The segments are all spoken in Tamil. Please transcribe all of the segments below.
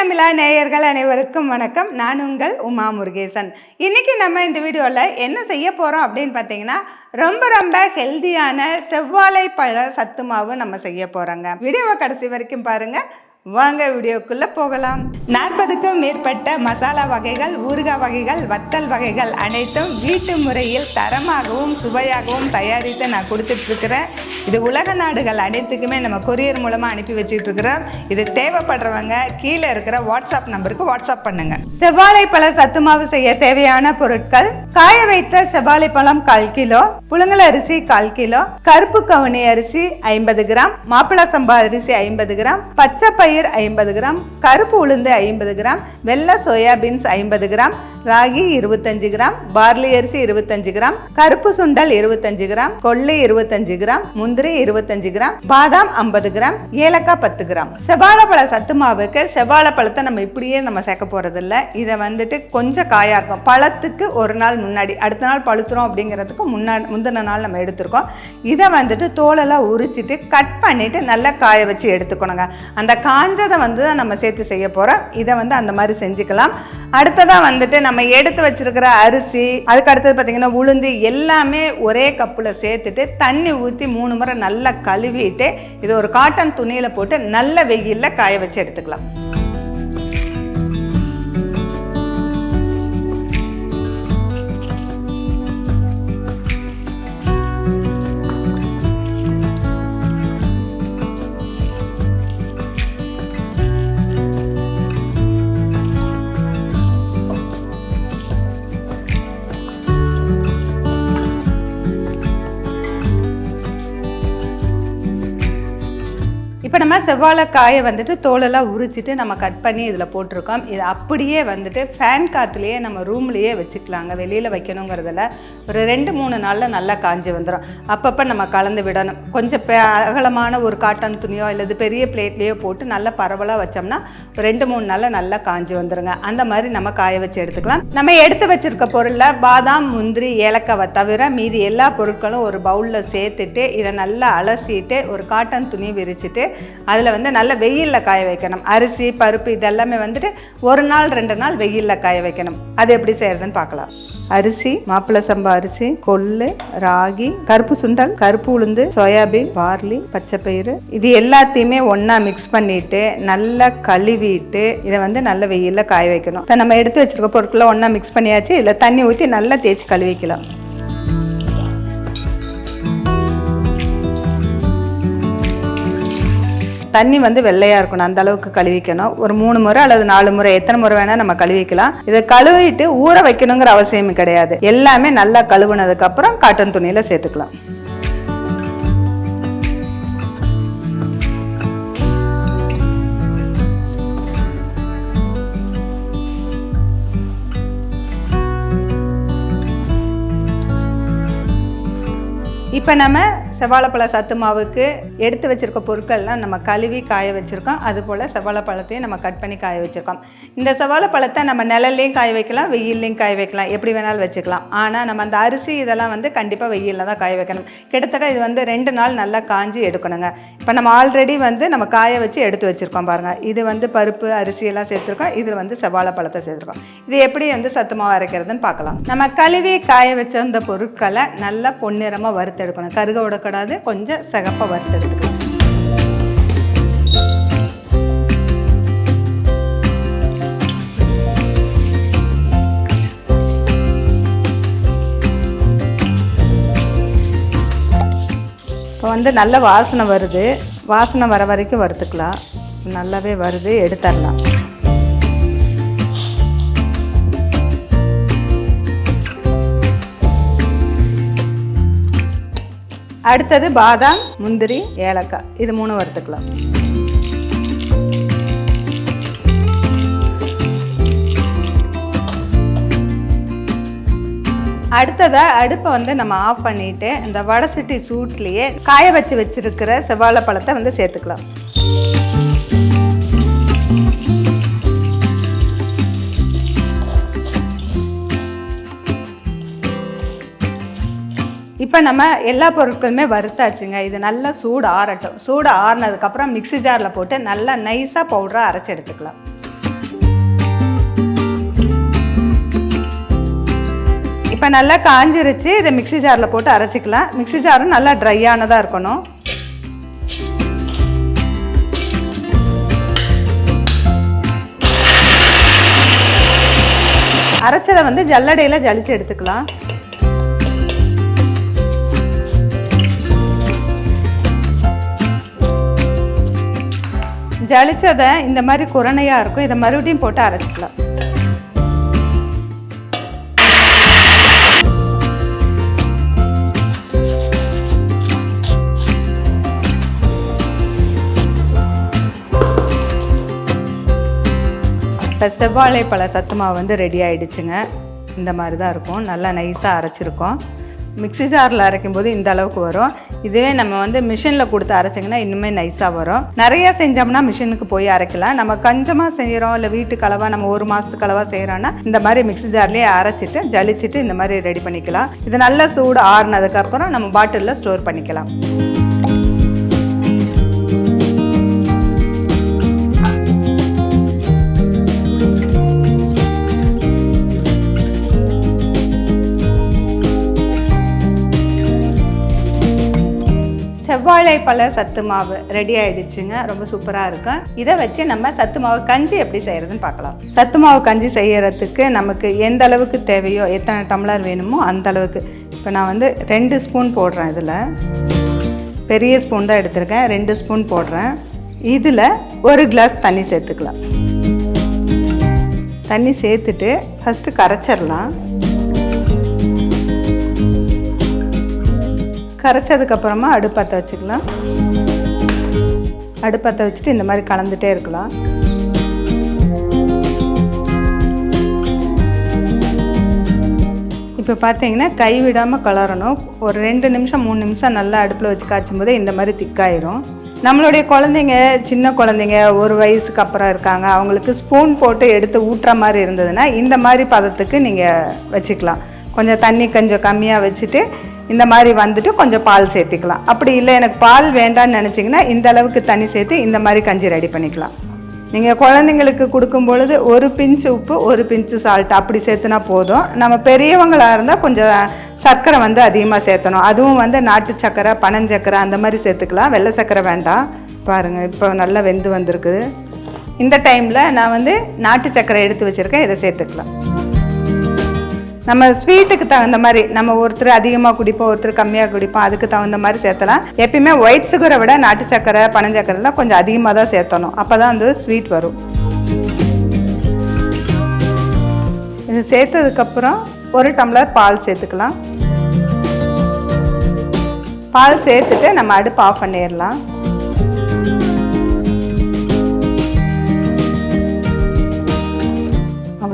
தமிழா நேயர்கள் அனைவருக்கும் வணக்கம். நான் உங்கள் உமா முருகேசன். இன்னைக்கு நம்ம இந்த வீடியோவில் என்ன செய்ய போகிறோம் அப்படின்னு பார்த்தீங்கன்னா ரொம்ப ரொம்ப ஹெல்தியான செவ்வாழை பழ சத்து மாவு நம்ம செய்ய போகிறோங்க வீடியோவை கடைசி வரைக்கும் பாருங்கள் வாங்க வீடியோக்குள்ளே போகலாம். நாற்பதுக்கும் மேற்பட்ட மசாலா வகைகள் ஊறுகாய் வகைகள் வத்தல் வகைகள் அனைத்தும் வீட்டு முறையில் தரமாகவும் சுவையாகவும் தயாரித்து நான் கொடுத்துட்ருக்கிறேன். இது உலக நாடுகள் அனைத்துக்குமே நம்ம கொரியர் மூலமாக அனுப்பி வச்சிட்ருக்கிறோம். இது தேவைப்படுறவங்க கீழே இருக்கிற வாட்ஸ்அப் நம்பருக்கு வாட்ஸ்அப் பண்ணுங்க. செவ்வாழை பழ சத்து மாவு செய்ய தேவையான பொருட்கள் காய வைத்த செவ்வாழை பழம் கால் கிலோ புழுங்கல் அரிசி கால் கிலோ கருப்பு கவுனி அரிசி ஐம்பது கிராம் மாப்பிள சம்பா அரிசி ஐம்பது கிராம் பச்சை பயிர் ஐம்பது கிராம் கருப்பு உளுந்து ஐம்பது கிராம் வெள்ளை சோயாபீன்ஸ் ஐம்பது கிராம் ராகி இருபத்தஞ்சு கிராம் பார்லி அரிசி இருபத்தஞ்சு கிராம் கருப்பு சுண்டல் இருபத்தஞ்சு கிராம் கொள்ளு இருபத்தஞ்சு கிராம் முந்திரி இருபத்தஞ்சு கிராம் பாதாம் ஐம்பது கிராம் ஏலக்காய் பத்து கிராம். செவ்வாழைப்பழ சத்து மாவுக்கு செவ்வாழைப்பழத்தை நம்ம இப்படியே நம்ம சேர்க்க போறதில்ல. இதை வந்துட்டு கொஞ்சம் காயா இருக்கும். பழத்துக்கு ஒரு நாள் முன்னாடி அடுத்த நாள் பழுத்துறோம் அப்படிங்கிறதுக்கு முன்னாடி முந்தின நாள் நம்ம எடுத்திருக்கோம். இதை வந்துட்டு தோலெல்லாம் உரிச்சிட்டு கட் பண்ணிட்டு நல்லா காய வச்சு எடுத்துக்கணுங்க. அந்த காஞ்சதை வந்து தான் நம்ம சேர்த்து செய்ய போகிறோம் இதை வந்து அந்த மாதிரி செஞ்சுக்கலாம். அடுத்ததாக வந்துட்டு நம்ம எடுத்து வச்சிருக்கிற அரிசி அதுக்கு அடுத்தது பார்த்திங்கன்னா உளுந்து எல்லாமே ஒரே கப்பில் சேர்த்துட்டு தண்ணி ஊற்றி மூணு முறை நல்லா கழுவிட்டு இது ஒரு காட்டன் துணியில் போட்டு நல்ல வெயிலில் காய வச்சு எடுத்துக்கலாம். இப்போ நம்ம செவ்வாழைக்காயை வந்துட்டு தோலெல்லாம் உரிச்சிட்டு நம்ம கட் பண்ணி இதில் போட்டிருக்கோம். இது அப்படியே வந்துட்டு ஃபேன் காற்றுலேயே நம்ம ரூம்லேயே வச்சுக்கலாங்க. வெளியில் வைக்கணுங்கிறதுல ஒரு ரெண்டு மூணு நாளில் நல்லா காஞ்சி வந்துடும் அப்பப்போ நம்ம கலந்து விடணும். கொஞ்சம் பெ- அகலமான ஒரு காட்டன் துணியோ அல்லது பெரிய பிளேட்லேயோ போட்டு நல்லா பரவலாக வச்சோம்னா ஒரு ரெண்டு மூணு நாளில் நல்லா காஞ்சி வந்துடுங்க அந்த மாதிரி நம்ம காய வச்சு எடுத்துக்கலாம். நம்ம எடுத்து வச்சுருக்க பொருளில் பாதாம் முந்திரி ஏலக்காவை தவிர மீதி எல்லா பொருட்களும் ஒரு பவுலில் சேர்த்துட்டு இதை நல்லா அலசிட்டு ஒரு காட்டன் துணி விரிச்சிட்டு அதில் வந்து நல்ல வெயிலில் காய வைக்கணும். அரிசி பருப்பு இதெல்லாமே வந்துட்டு ஒரு நாள் ரெண்டு நாள் வெயிலில் காய வைக்கணும். அது எப்படி செய்யறதுன்னு பார்க்கலாம். அரிசி மாப்பிள்ளை சம்பா அரிசி கொள்ளு ராகி கருப்பு சுண்டல் கருப்பு உளுந்து சோயாபீன் பார்லி பச்சைப்பயிறு இது எல்லாத்தையுமே ஒன்றா மிக்ஸ் பண்ணிட்டு நல்லா கழுவிட்டு இதை வந்து நல்ல வெயிலில் காய வைக்கணும். இப்போ நம்ம எடுத்து வச்சிருக்க பொருட்களை ஒன்றா மிக்ஸ் பண்ணியாச்சு. இதில் தண்ணி ஊற்றி நல்லா தேய்ச்சி கழுவிக்கலாம். தண்ணி வந்து வெள்ளையாக இருக்கணும் அந்த அளவுக்கு கழுவிக்கணும். ஒரு மூணு முறை அல்லது நாலு முறை எத்தனை முறை வேணால் நம்ம கழுவிக்கலாம். இதை கழுவிட்டு ஊற வைக்கணுங்கிற அவசியம் கிடையாது. எல்லாமே நல்லா கழுவுனதுக்கப்புறம் காட்டன் துணியில் சேர்த்துக்கலாம். இப்போ நம்ம செவ்வாழைப்பழ சத்து மாவுக்கு எடுத்து வச்சுருக்க பொருட்கள்லாம் நம்ம கழுவி காய வச்சுருக்கோம். அதுபோல் செவ்வாழைப்பழத்தையும் நம்ம கட் பண்ணி காய வச்சுருக்கோம். இந்த செவ்வாழைப்பழத்தை நம்ம நிழல்லையும் காய வைக்கலாம் வெயில்லையும் காய வைக்கலாம். எப்படி வேணாலும் வச்சுக்கலாம். ஆனால் நம்ம அந்த அரிசி இதெல்லாம் வந்து கண்டிப்பாக வெயிலில் தான் காய வைக்கணும். கிட்டத்தட்ட இது வந்து ரெண்டு நாள் நல்லா காஞ்சி எடுக்கணுங்க. இப்போ நம்ம ஆல்ரெடி வந்து நம்ம காய வச்சு எடுத்து வச்சுருக்கோம் பாருங்கள் இது வந்து பருப்பு அரிசியெல்லாம் சேர்த்துருக்கோம். இதில் வந்து செவ்வாழைப்பழத்தை சேர்த்துருக்கோம். இது எப்படி வந்து சத்துமாவு அரைக்கிறதுன்னு பார்க்கலாம். நம்ம கழுவி காய வச்ச அந்த பொருட்களை நல்லா பொன்னிறமாக வறுத்தெடுக்கணும். கருக விடக்கூடாது கொஞ்சம் சிகப்பாக வறுத்தெடுத்துக்கலாம் இப்போ வந்து நல்ல வாசனை வருது. வாசனை வர வரைக்கும் வறுத்துக்கலாம். நல்லாவே வருது எடுத்துடலாம். அடுத்தது பாதாம் முந்திரி ஏலக்காய். இது மூணு வறுத்துக்கலாம். அடுத்ததாக அடுப்பை வந்து நம்ம ஆஃப் பண்ணிவிட்டு இந்த வடை வடசட்டி சூட்லேயே காய வச்சு வச்சுருக்கிற செவ்வாழை பழத்தை வந்து சேர்த்துக்கலாம். இப்போ நம்ம எல்லா பொருட்களுமே வறுத்தாச்சுங்க. இது நல்லா சூடு ஆறட்டும். சூடு ஆறினதுக்கப்புறம் மிக்ஸி ஜாரில் போட்டு நல்லா நைஸாக பவுடராக அரைச்சி எடுத்துக்கலாம். இப்போ நல்லா காஞ்சிருச்சு. இதை மிக்ஸி ஜாரில் போட்டு அரைச்சிக்கலாம். மிக்ஸி ஜாரும் நல்லா ட்ரையானதாக இருக்கணும். அரைச்சதை வந்து ஜல்லடையில் ஜலிச்சு எடுத்துக்கலாம். ஜலிச்சதை இந்த மாதிரி குரணையாக இருக்கும் இதை மறுபடியும் போட்டு அரைச்சிக்கலாம். இப்போ செவ்வாழை பழ சத்து மாவு வந்து ரெடி ஆகிடுச்சுங்க இந்த மாதிரி தான் இருக்கும். நல்லா நைஸாக அரைச்சிருக்கோம். மிக்ஸி ஜாரில் அரைக்கும் போது இந்த அளவுக்கு வரும். இதுவே நம்ம வந்து மிஷினில் கொடுத்து அரைச்சிங்கன்னா இன்னுமே நைஸாக வரும். நிறைய செஞ்சோம்னா மிஷினுக்கு போய் அரைக்கலாம். நம்ம கொஞ்சமாக செய்கிறோம் இல்லை வீட்டுக்கு அளவாக நம்ம ஒரு மாதத்துக்கு அளவாக செய்கிறோன்னா இந்த மாதிரி மிக்ஸி ஜார்லேயே அரைச்சிட்டு ஜலிச்சிட்டு இந்த மாதிரி ரெடி பண்ணிக்கலாம். இது நல்லா சூடு ஆறுனதுக்கப்புறம் நம்ம பாட்டிலில் ஸ்டோர் பண்ணிக்கலாம். செவ்வாழை பழ சத்து மாவு ரெடி ஆயிடுச்சுங்க. ரொம்ப சூப்பராக இருக்கும் இதை வச்சு நம்ம சத்து மாவு கஞ்சி எப்படி செய்யறதுன்னு பார்க்கலாம். சத்து மாவு கஞ்சி செய்யறதுக்கு நமக்கு எந்த அளவுக்கு தேவையோ எத்தனை டம்ளர் வேணுமோ அந்த அளவுக்கு. இப்போ நான் வந்து ரெண்டு ஸ்பூன் போடுறேன் இதில். பெரிய ஸ்பூன் தான் எடுத்திருக்கேன். ரெண்டு ஸ்பூன் போடுறேன். இதில் ஒரு கிளாஸ் தண்ணி சேர்த்துக்கலாம். தண்ணி சேர்த்துட்டு ஃபஸ்ட்டு கரைச்சிடலாம். கரைச்சதுக்கப்புறமா அடுப்பத்தை வச்சுக்கலாம். அடுப்பத்தை வச்சுட்டு இந்த மாதிரி கலந்துட்டே இருக்கலாம். இப்போ பார்த்தீங்கன்னா கை விடாமல் கலரணும். ஒரு ரெண்டு நிமிஷம் மூணு நிமிஷம் நல்லா அடுப்பில் வச்சு காய்ச்சும் போதே இந்த மாதிரி திக்காயிரும். நம்மளுடைய குழந்தைங்க சின்ன குழந்தைங்க ஒரு வயசுக்கு அப்புறம் இருக்காங்க. அவங்களுக்கு ஸ்பூன் போட்டு எடுத்து ஊட்டுற மாதிரி இருந்ததுன்னா இந்த மாதிரி பதத்துக்கு நீங்கள் வச்சுக்கலாம். கொஞ்சம் தண்ணி கொஞ்சம் கம்மியாக வச்சுட்டு இந்த மாதிரி வந்துட்டு கொஞ்சம் பால் சேர்த்துக்கலாம். அப்படி இல்லை எனக்கு பால் வேண்டாம்னு நினச்சிங்கன்னா இந்த அளவுக்கு தண்ணி சேர்த்து இந்த மாதிரி கஞ்சி ரெடி பண்ணிக்கலாம். நீங்கள் குழந்தைங்களுக்கு கொடுக்கும் பொழுது ஒரு பிஞ்சு உப்பு ஒரு பிஞ்சு சால்ட் அப்படி சேர்த்துனா போதும். நம்ம பெரியவங்களாக இருந்தால் கொஞ்சம் சர்க்கரை வந்து அதிகமாக சேர்த்தணும். அதுவும் வந்து நாட்டு சர்க்கரை பனஞ்சக்கரை அந்த மாதிரி சேர்த்துக்கலாம். வெள்ளை சர்க்கரை வேண்டாம். பாருங்கள் இப்போ நல்லா வெந்து வந்திருக்குது. இந்த டைமில் நான் வந்து நாட்டு சர்க்கரை எடுத்து வச்சுருக்கேன் இதை சேர்த்துக்கலாம். நம்ம ஸ்வீட்டுக்கு தகுந்த மாதிரி நம்ம ஒருத்தர் அதிகமாக குடிப்போம் ஒருத்தர் கம்மியாக குடிப்போம் அதுக்கு தகுந்த மாதிரி சேர்த்தலாம். எப்பயுமே ஒயிட் சுகரை விட நாட்டு சக்கரை பனஞ்சக்கரைலாம் கொஞ்சம் அதிகமாக தான் சேர்த்தணும். அப்போ தான் வந்து ஸ்வீட் வரும். இது சேர்த்ததுக்கப்புறம் ஒரு டம்ளர் பால் சேர்த்துக்கலாம். பால் சேர்த்துட்டு நம்ம அடுப்பு ஆஃப் பண்ணிடலாம்.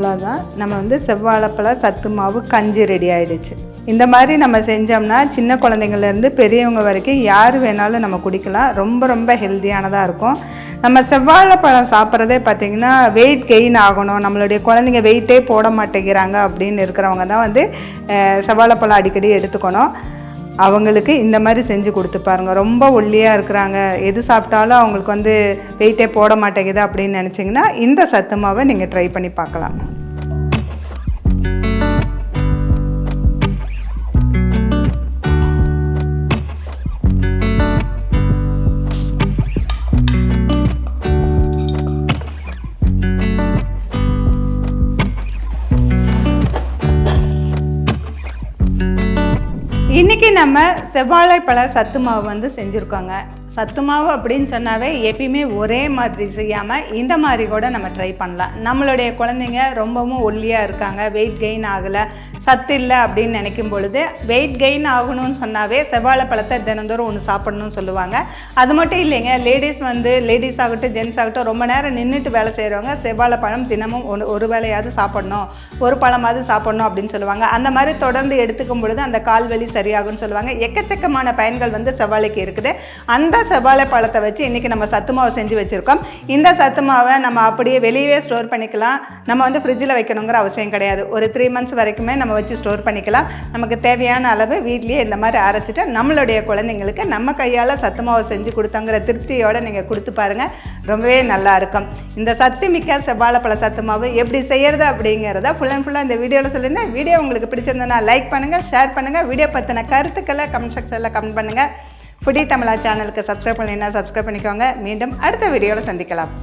அவ்வளோதான் நம்ம வந்து செவ்வாழைப்பழ சத்து மாவு கஞ்சி ரெடி ஆயிடுச்சு. இந்த மாதிரி நம்ம செஞ்சோம்னா சின்ன குழந்தைங்கள்லேருந்து பெரியவங்க வரைக்கும் யார் வேணாலும் நம்ம குடிக்கலாம். ரொம்ப ரொம்ப ஹெல்த்தியானதாக இருக்கும். நம்ம செவ்வாழைப்பழம் சாப்பிட்றதே பார்த்திங்கன்னா வெயிட் கெயின் ஆகணும். நம்மளுடைய குழந்தைங்க வெயிட்டே போட மாட்டேங்கிறாங்க அப்படின்னு இருக்கிறவங்க தான் வந்து செவ்வாழைப்பழம் அடிக்கடி எடுத்துக்கணும். அவங்களுக்கு இந்த மாதிரி செஞ்சு கொடுத்து பாருங்க. ரொம்ப ஒல்லியாக இருக்கிறாங்க. எது சாப்பிட்டாலும் அவங்களுக்கு வந்து வெயிட்டே போட மாட்டேங்குது அப்படின்னு நினச்சிங்கன்னா இந்த சத்து மாவை நீங்கள் ட்ரை பண்ணி பார்க்கலாம். நம்ம செவ்வாழைப்பழ சத்து மாவு வந்து செஞ்சுருக்கோங்க. சத்துமாவு அப்படின்னு சொன்னாவே எப்பயுமே ஒரே மாதிரி செய்யாமல் இந்த மாதிரி கூட நம்ம ட்ரை பண்ணலாம். நம்மளுடைய குழந்தைங்க ரொம்பவும் ஒல்லியாக இருக்காங்க வெயிட் கெயின் ஆகலை சத்து இல்லை அப்படின்னு நினைக்கும் பொழுது வெயிட் கெயின் ஆகணும்னு சொன்னாவே செவ்வாழை பழத்தை தினந்தோறும் ஒன்று சாப்பிடணும்னு சொல்லுவாங்க. அது மட்டும் இல்லைங்க லேடிஸ் வந்து லேடிஸ் ஆகட்டும் ஜென்ஸ் ஆகட்டும் ரொம்ப நேரம் நின்றுட்டு வேலை செய்கிறவங்க செவ்வாழை பழம் தினமும் ஒன்று ஒரு வேலையாவது சாப்பிடணும் ஒரு பழமாவது சாப்பிடணும் அப்படின்னு சொல்லுவாங்க. அந்த மாதிரி தொடர்ந்து எடுத்துக்கும் பொழுது அந்த கால் வலி சரியாகும்னு சொல்லுவாங்க. எக்கச்சக்கமான பயன்கள் வந்து செவ்வாழைக்கு இருக்குது. அந்த செவ்வாழை பழத்தை வச்சு இன்றைக்கி நம்ம சத்து மாவு செஞ்சு வச்சுருக்கோம். இந்த சத்து மாவை நம்ம அப்படியே வெளியவே ஸ்டோர் பண்ணிக்கலாம். நம்ம வந்து ஃப்ரிட்ஜில் வைக்கணுங்கிற அவசியம் கிடையாது. ஒரு த்ரீ மந்த்ஸ் வரைக்குமே நம்ம வச்சு ஸ்டோர் பண்ணிக்கலாம். நமக்கு தேவையான அளவு வீட்லேயே இந்த மாதிரி அரைச்சிட்டு நம்மளுடைய குழந்தைங்களுக்கு நம்ம கையால் சத்து மாவு செஞ்சு கொடுத்தோங்கிற திருப்தியோடு நீங்கள் கொடுத்து பாருங்கள் ரொம்பவே நல்லாயிருக்கும் இந்த சத்து மிக்க செவ்வாழைப்பழ சத்து மாவு எப்படி செய்கிறது அப்படிங்கிறத ஃபுல் அண்ட் ஃபுல்லாக இந்த வீடியோவில் சொல்லியிருந்தேன். வீடியோ உங்களுக்கு பிடிச்சிருந்தனா லைக் பண்ணுங்கள் ஷேர் பண்ணுங்கள் வீடியோ பற்றின கருத்துக்களை கமெண்ட் செக்ஷனில் கமெண்ட் பண்ணுங்கள் ஃபுடி தமிழா சேனலுக்கு சப்ஸ்கிரைப் பண்ணினா சப்ஸ்கிரைப் பண்ணிக்கோங்க. மீண்டும் அடுத்த வீடியோவில் சந்திக்கலாம்.